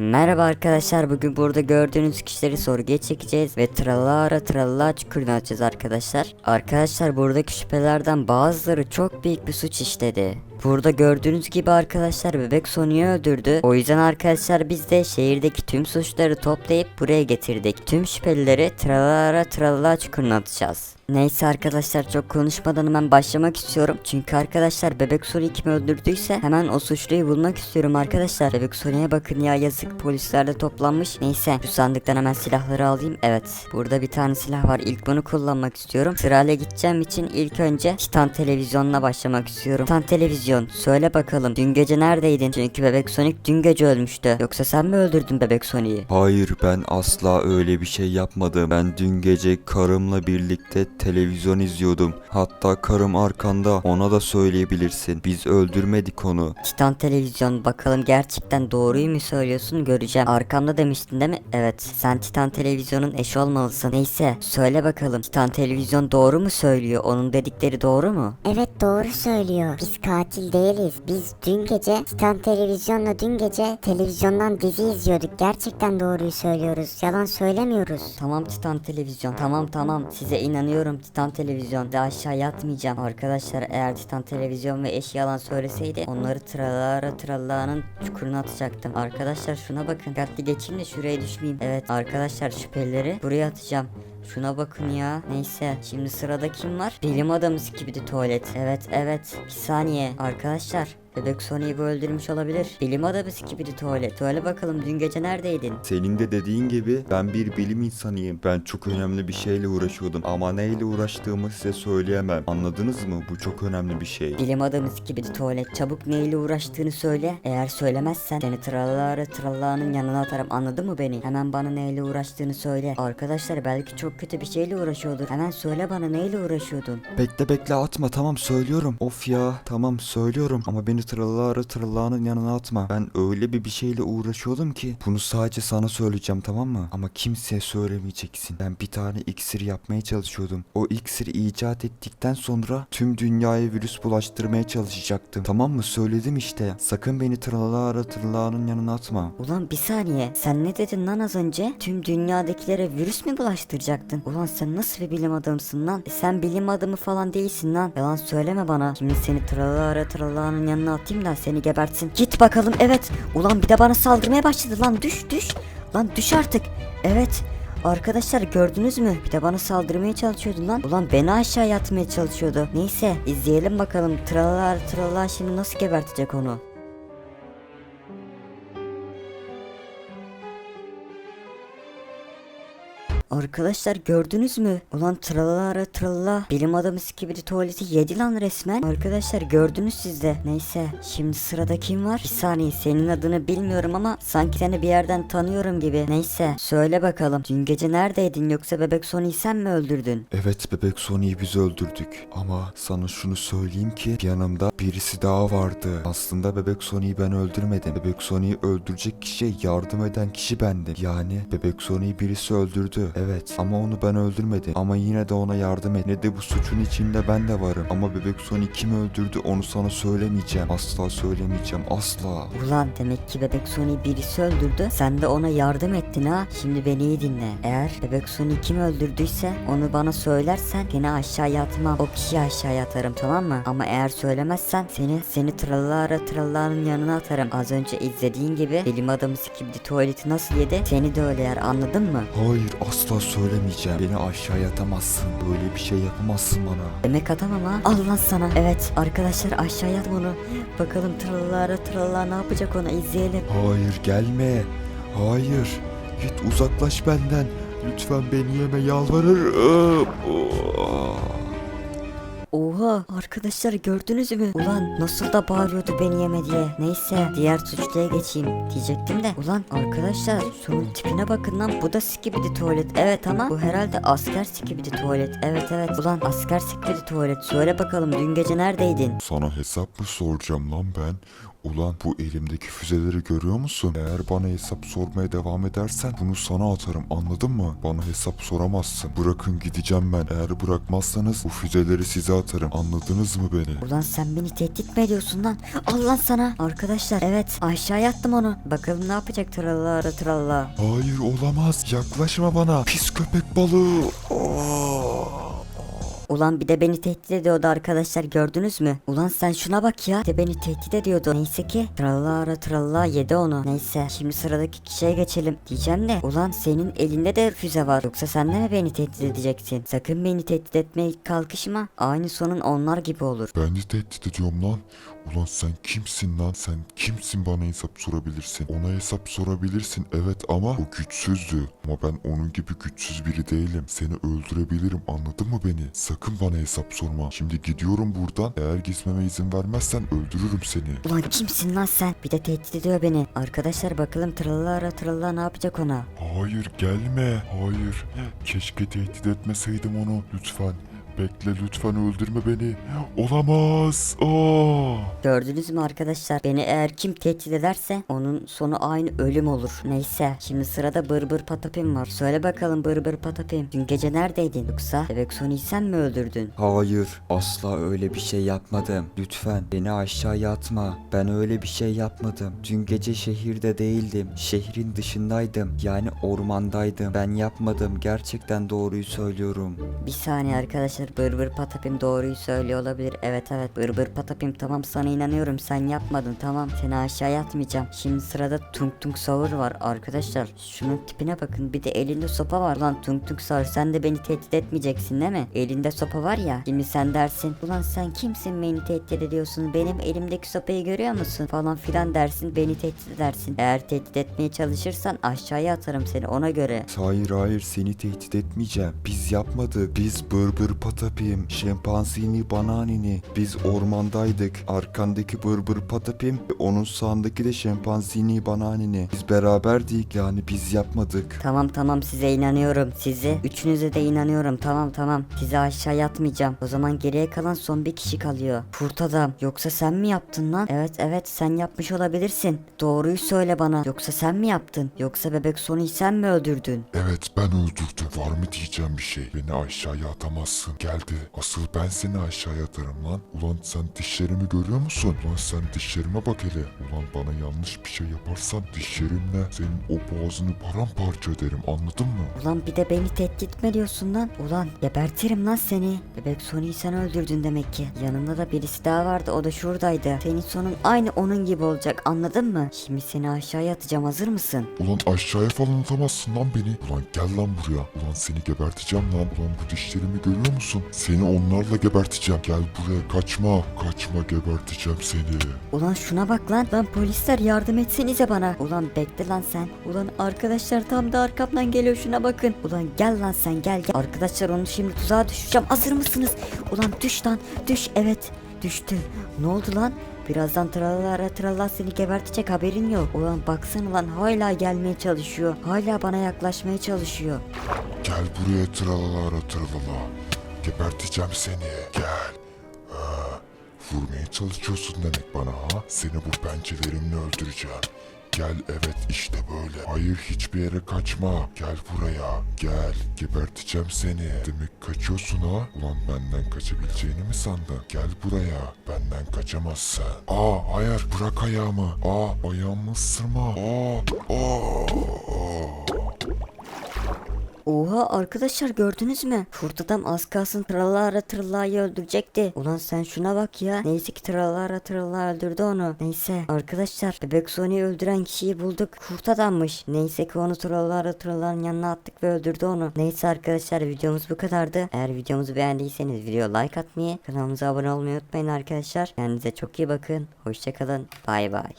Merhaba arkadaşlar bugün burada gördüğünüz kişileri sorguya çekeceğiz ve tralara tralala çukurunu açacağız arkadaşlar. Arkadaşlar buradaki şüphelerden bazıları çok büyük bir suç işledi. Burada gördüğünüz gibi arkadaşlar bebek Sony'yi öldürdü. O yüzden arkadaşlar biz de şehirdeki tüm suçları toplayıp buraya getirdik. Tüm şüphelileri tralara tralala çukuruna atacağız. Neyse arkadaşlar çok konuşmadan hemen başlamak istiyorum. Çünkü arkadaşlar bebek Sony kimi öldürdüyse hemen o suçluyu bulmak istiyorum arkadaşlar. Bebek Sony'ye bakın ya yazık polisler de toplanmış. Neyse şu sandıktan hemen silahları alayım. Evet burada bir tane silah var. İlk bunu kullanmak istiyorum. Sırayla gideceğim için ilk önce Titan televizyonuna başlamak istiyorum. Titan televizyon söyle bakalım dün gece neredeydin? Çünkü bebek Sonic dün gece ölmüştü. Yoksa sen mi öldürdün bebek Sonic'i? Hayır ben asla öyle bir şey yapmadım. Ben dün gece karımla birlikte televizyon izliyordum. Hatta karım arkanda ona da söyleyebilirsin. Biz öldürmedik onu. Titan televizyon bakalım gerçekten doğruyu mu söylüyorsun göreceğim. Arkamda demiştin değil mi? Evet. Sen Titan televizyonun eşi olmalısın. Neyse söyle bakalım. Titan televizyon doğru mu söylüyor? Onun dedikleri doğru mu? Evet doğru söylüyor. Biz katil değiliz. Biz dün gece Titan Televizyon'la dün gece televizyondan dizi izliyorduk. Gerçekten doğruyu söylüyoruz. Yalan söylemiyoruz. Tamam Titan televizyon. Tamam tamam. Size inanıyorum Titan televizyon. De aşağı yatmayacağım. Arkadaşlar eğer Titan televizyon ve eş yalan söyleseydi onları tralara trallanın çukuruna atacaktım. Arkadaşlar şuna bakın. Dikkatli geçeyim de şuraya düşmeyeyim. Evet arkadaşlar şüphelileri buraya atacağım. Şuna bakın ya. Neyse. Şimdi sırada kim var? Bilim adamı gibi tuvalet. Evet evet. Bir saniye. Arkadaşlar. Bebek Sonic'i bu öldürmüş olabilir. Bilim adamı gibi tuvalet. Söyle bakalım dün gece neredeydin? Senin de dediğin gibi ben bir bilim insanıyım. Ben çok önemli bir şeyle uğraşıyordum. Ama neyle uğraştığımı size söyleyemem. Anladınız mı? Bu çok önemli bir şey. Bilim adamı gibi tuvalet. Çabuk neyle uğraştığını söyle. Eğer söylemezsen seni trallara trallanın yanına atarım. Anladın mı beni? Hemen bana neyle uğraştığını söyle. Arkadaşlar belki çok kötü bir şeyle uğraşıyordur. Hemen söyle bana neyle uğraşıyordun? Bekle bekle atma tamam söylüyorum. Of ya tamam söylüyorum ama beni tralara trallanın yanına atma. Ben öyle bir bir şeyle uğraşıyordum ki bunu sadece sana söyleyeceğim tamam mı? Ama kimseye söylemeyeceksin. Ben bir tane iksir yapmaya çalışıyordum. O iksiri icat ettikten sonra tüm dünyaya virüs bulaştırmaya çalışacaktım. Tamam mı? Söyledim işte. Sakın beni tralara trallanın yanına atma. Ulan bir saniye. Sen ne dedin lan az önce? Tüm dünyadakilere virüs mü bulaştıracaktın? Ulan sen nasıl bir bilim adamısın lan? E sen bilim adamı falan değilsin lan. Yalan söyleme bana. Şimdi seni tralara tralanın yanına atayım da seni gebertsin. Git bakalım evet. Ulan bir de bana saldırmaya başladı lan düş düş. Lan düş artık. Evet. Arkadaşlar gördünüz mü? Bir de bana saldırmaya çalışıyordu lan. Ulan beni aşağı atmaya çalışıyordu. Neyse izleyelim bakalım. Tralar tralar şimdi nasıl gebertecek onu. Arkadaşlar gördünüz mü? Ulan tralala tralala bilim adamı skibidi tuvaleti yedi lan resmen. Arkadaşlar gördünüz siz de. Neyse şimdi sırada kim var? Bir saniye senin adını bilmiyorum ama sanki seni bir yerden tanıyorum gibi. Neyse söyle bakalım. Dün gece neredeydin yoksa bebek Sony'yi sen mi öldürdün? Evet bebek Sony'yi biz öldürdük. Ama sana şunu söyleyeyim ki yanımda birisi daha vardı. Aslında bebek Sony'yi ben öldürmedim. Bebek Sony'yi öldürecek kişiye yardım eden kişi bendim. Yani bebek Sony'yi birisi öldürdü. Evet ama onu ben öldürmedim. Ama yine de ona yardım et. Ne de bu suçun içinde ben de varım. Ama bebek Sony kim öldürdü onu sana söylemeyeceğim. Asla söylemeyeceğim. Asla. Ulan demek ki bebek Sony birisi öldürdü. Sen de ona yardım ettin ha. Şimdi beni iyi dinle. Eğer bebek Sony kim öldürdüyse onu bana söylersen seni aşağıya atmam. O kişiyi aşağıya atarım tamam mı? Ama eğer söylemezsen seni seni trallara tralların yanına atarım. Az önce izlediğin gibi bilim adamı gibi tuvaleti nasıl yedi? Seni de öyle yer anladın mı? Hayır asla söylemeyeceğim. Beni aşağıya atamazsın. Böyle bir şey yapamazsın bana. Demek atamam ha. Al lan sana. Evet arkadaşlar aşağıya at onu. Bakalım trallara trallar ne yapacak ona izleyelim. Hayır gelme. Hayır. Git uzaklaş benden. Lütfen beni yeme yalvarırım. Oha arkadaşlar gördünüz mü? Ulan nasıl da bağırıyordu beni yeme diye. Neyse diğer suçluya geçeyim diyecektim de. Ulan arkadaşlar şunun tipine bakın lan bu da skibidi tuvalet. Evet ama bu herhalde asker skibidi tuvalet. Evet evet ulan asker skibidi tuvalet. Söyle bakalım dün gece neredeydin? Sana hesap mı soracağım lan ben? Ulan bu elimdeki füzeleri görüyor musun? Eğer bana hesap sormaya devam edersen bunu sana atarım anladın mı? Bana hesap soramazsın. Bırakın gideceğim ben. Eğer bırakmazsanız bu füzeleri size atarım. Anladınız mı beni? Ulan sen beni tehdit mi ediyorsun lan? Al lan sana. Arkadaşlar evet aşağıya attım onu. Bakalım ne yapacak tralala tralala. Hayır olamaz. Yaklaşma bana. Pis köpek balığı. Aa! Ulan bir de beni tehdit ediyordu arkadaşlar gördünüz mü? Ulan sen şuna bak ya. Bir de beni tehdit ediyordu. Neyse ki tralala tralala yedi onu. Neyse şimdi sıradaki kişiye geçelim. Diyeceğim de ulan senin elinde de füze var. Yoksa sen de mi beni tehdit edeceksin? Sakın beni tehdit etmeye kalkışma. Aynı sonun onlar gibi olur. Ben de tehdit ediyorum lan. Ulan sen kimsin lan? Sen kimsin bana hesap sorabilirsin? Ona hesap sorabilirsin evet ama o güçsüzdü. Ama ben onun gibi güçsüz biri değilim. Seni öldürebilirim anladın mı beni? Sakın bana hesap sorma. Şimdi gidiyorum buradan. Eğer gitmeme izin vermezsen öldürürüm seni. Ulan kimsin lan sen? Bir de tehdit ediyor beni. Arkadaşlar bakalım tralala tralala ne yapacak ona? Hayır gelme. Hayır. Keşke tehdit etmeseydim onu. Lütfen. Bekle lütfen öldürme beni. Olamaz. Aa! Gördünüz mü arkadaşlar? Beni eğer kim tehdit ederse onun sonu aynı ölüm olur. Neyse şimdi sırada Bır Bır Patapim var. Söyle bakalım Bır Bır Patapim. Dün gece neredeydin? Yoksa Bebek Sony'yi sen mi öldürdün? Hayır, asla öyle bir şey yapmadım. Lütfen beni aşağıya atma. Ben öyle bir şey yapmadım. Dün gece şehirde değildim. Şehrin dışındaydım. Yani ormandaydım. Ben yapmadım. Gerçekten doğruyu söylüyorum. Bir saniye arkadaşlar Bır Bır Patapim doğruyu söylüyor olabilir. Evet evet Bır Bır Patapim tamam sana inanıyorum sen yapmadın tamam seni aşağıya atmayacağım. Şimdi sırada Tung Tung Savur var arkadaşlar. Şunun tipine bakın bir de elinde sopa var lan Tung Tung Savur sen de beni tehdit etmeyeceksin değil mi? Elinde sopa var ya şimdi sen dersin ulan sen kimsin beni tehdit ediyorsun benim elimdeki sopayı görüyor musun falan filan dersin beni tehdit edersin. Eğer tehdit etmeye çalışırsan aşağıya atarım seni ona göre. Hayır hayır seni tehdit etmeyeceğim. Biz yapmadık. Biz bır bır patapim, şempanzini bananini. Biz ormandaydık. Arkandaki bır bır patapim ve onun sağındaki de şempanzini bananini. Biz beraberdik yani biz yapmadık. Tamam tamam size inanıyorum. Size üçünüze de inanıyorum. Tamam tamam. Sizi aşağıya atmayacağım. O zaman geriye kalan son bir kişi kalıyor. Kurt adam. Yoksa sen mi yaptın lan? Evet evet sen yapmış olabilirsin. Doğruyu söyle bana. Yoksa sen mi yaptın? Yoksa bebek Sony'yi sen mi öldürdün? Evet ben öldürdüm. Var mı diyeceğim bir şey? Beni aşağıya atamazsın. Geldi. Asıl ben seni aşağıya atarım lan. Ulan sen dişlerimi görüyor musun? Ulan sen dişlerime bak hele. Ulan bana yanlış bir şey yaparsan dişlerimle senin o boğazını paramparça ederim anladın mı? Ulan bir de beni tehdit mi ediyorsun lan? Ulan gebertirim lan seni. Bebek Sony'yi sen öldürdün demek ki. Yanında da birisi daha vardı o da şuradaydı. Senin sonun aynı onun gibi olacak anladın mı? Şimdi seni aşağıya atacağım hazır mısın? Ulan aşağıya falan atamazsın lan beni. Ulan gel lan buraya. Ulan seni geberteceğim lan. Ulan bu dişlerimi görüyor musun? Seni onlarla geberteceğim. Gel buraya kaçma. Kaçma geberteceğim seni. Ulan şuna bak lan. Lan polisler yardım etsenize bana. Ulan bekle lan sen. Ulan arkadaşlar tam da arkamdan geliyor şuna bakın. Ulan gel lan sen gel gel. Arkadaşlar onu şimdi tuzağa düşeceğim. Hazır mısınız? Ulan düş lan düş evet düştü. Ne oldu lan? Birazdan tralara tralala seni gebertecek haberin yok. Ulan baksana lan hala gelmeye çalışıyor. Hala bana yaklaşmaya çalışıyor. Gel buraya tralalara tralala. Geberteceğim seni. Gel. Ha, vurmaya çalışıyorsun demek bana ha? Seni bu pençelerimle öldüreceğim. Gel evet işte böyle. Hayır hiçbir yere kaçma. Gel buraya. Gel. Geberteceğim seni. Demek kaçıyorsun ha? Ulan benden kaçabileceğini mi sandın? Gel buraya. Benden kaçamazsın. Aa hayır bırak ayağımı. Aa ayağımı ısırma. Aa. Aa. Aa. Oha arkadaşlar gördünüz mü? Kurt adam az kalsın Tralara Tralla'yı öldürecekti. Ulan sen şuna bak ya. Neyse ki Tralara Tralla öldürdü onu. Neyse arkadaşlar bebek Sony'yi öldüren kişiyi bulduk. Kurt adammış. Neyse ki onu Tralara Tralla'nın yanına attık ve öldürdü onu. Neyse arkadaşlar videomuz bu kadardı. Eğer videomuzu beğendiyseniz video like atmayı, kanalımıza abone olmayı unutmayın arkadaşlar. Kendinize çok iyi bakın. Hoşçakalın. Bay bay.